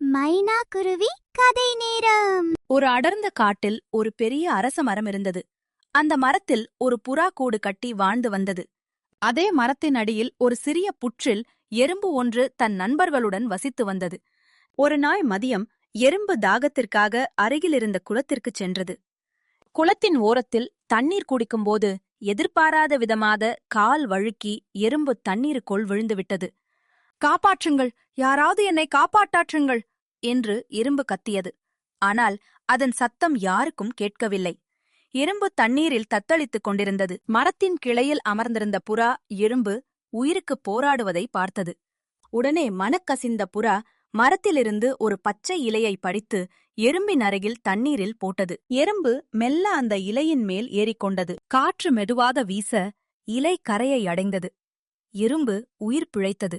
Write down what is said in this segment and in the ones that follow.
மைனா குருவி கதை நேரம். ஒரு அடர்ந்த காட்டில் ஒரு பெரிய அரச மரம் இருந்தது. அந்த மரத்தில் ஒரு புறா கூடு கட்டி வாழ்ந்து வந்தது. அதே மரத்தின் அடியில் ஒரு சிறிய புற்றில் எறும்பு ஒன்று தன் நண்பர்களுடன் வசித்து வந்தது. ஒரு நாள் மதியம் எறும்பு தாகத்திற்காக அருகிலிருந்த குளத்திற்குச் சென்றது. குளத்தின் ஓரத்தில் தண்ணீர் குடிக்கும்போது எதிர்பாராத விதமாக கால் வழுக்கி எறும்பு தண்ணீருக்குள் விழுந்துவிட்டது காப்பாற்றுங்கள் யாராவது என்னை காப்பாற்றாற்றுங்கள் என்று எறும்பு கத்தியது. ஆனால் அதன் சத்தம் யாருக்கும் கேட்கவில்லை. எறும்பு தண்ணீரில் தத்தளித்துக் கொண்டிருந்தது. மரத்தின் கிளையில் அமர்ந்திருந்த புறா எறும்பு உயிருக்கு போராடுவதை பார்த்தது. உடனே மனக்கசிந்த புறா மரத்திலிருந்து ஒரு பச்சை இலையை படித்து எறும்பின் அருகில் தண்ணீரில் போட்டது. எறும்பு மெல்ல அந்த இலையின் மேல் ஏறிக்கொண்டது. காற்று மெதுவாக வீச இலை கரையை அடைந்தது. எறும்பு உயிர் பிழைத்தது.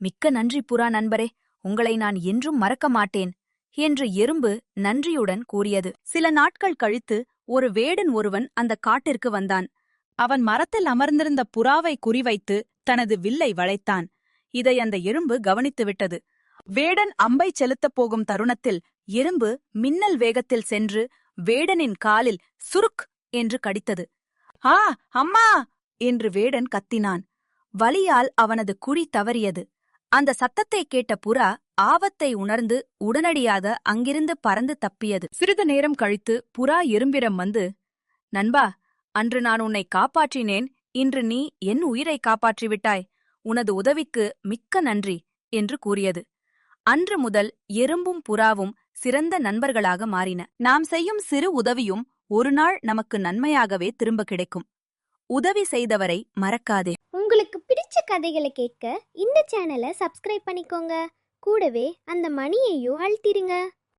மிக்க நன்றி புறா நண்பரே உங்களை நான் என்றும் மறக்க மாட்டேன் என்று எறும்பு நன்றியுடன் கூறியது. சில நாட்கள் கழித்து ஒரு வேடன் ஒருவன் அந்த காட்டிற்கு வந்தான். அவன் மரத்தில் அமர்ந்திருந்த புறாவை குறிவைத்து தனது வில்லை வளைத்தான். இதை அந்த எறும்பு கவனித்துவிட்டது வேடன் அம்பை செலுத்தப் போகும் தருணத்தில் எறும்பு மின்னல் வேகத்தில் சென்று வேடனின் காலில் சுருக் என்று கடித்தது. ஆ அம்மா! என்று வேடன் கத்தினான். வலியால் அவனது குறி தவறியது. அந்த சத்தத்தை கேட்ட புறா ஆபத்தை உணர்ந்து உடனடியாக அங்கிருந்து பறந்து தப்பியது. சிறிது நேரம் கழித்து புறா எறும்பிடம் வந்து நண்பா அன்று நான் உன்னை காப்பாற்றினேன். இன்று நீ என் உயிரை காப்பாற்றிவிட்டாய் உனது உதவிக்கு மிக்க நன்றி என்று கூறியது. அன்று முதல் எறும்பும் புறாவும் சிறந்த நண்பர்களாக மாறின. நாம் செய்யும் சிறு உதவியும் ஒரு நாள் நமக்கு நன்மையாகவே திரும்ப கிடைக்கும். உதவி செய்தவரை மறக்காதே. கதைகளை கேட்க இந்த சேனலை சப்ஸ்கிரைப் பண்ணிக்கோங்க. கூடவே அந்த மணியையும் அழுத்திடுங்க.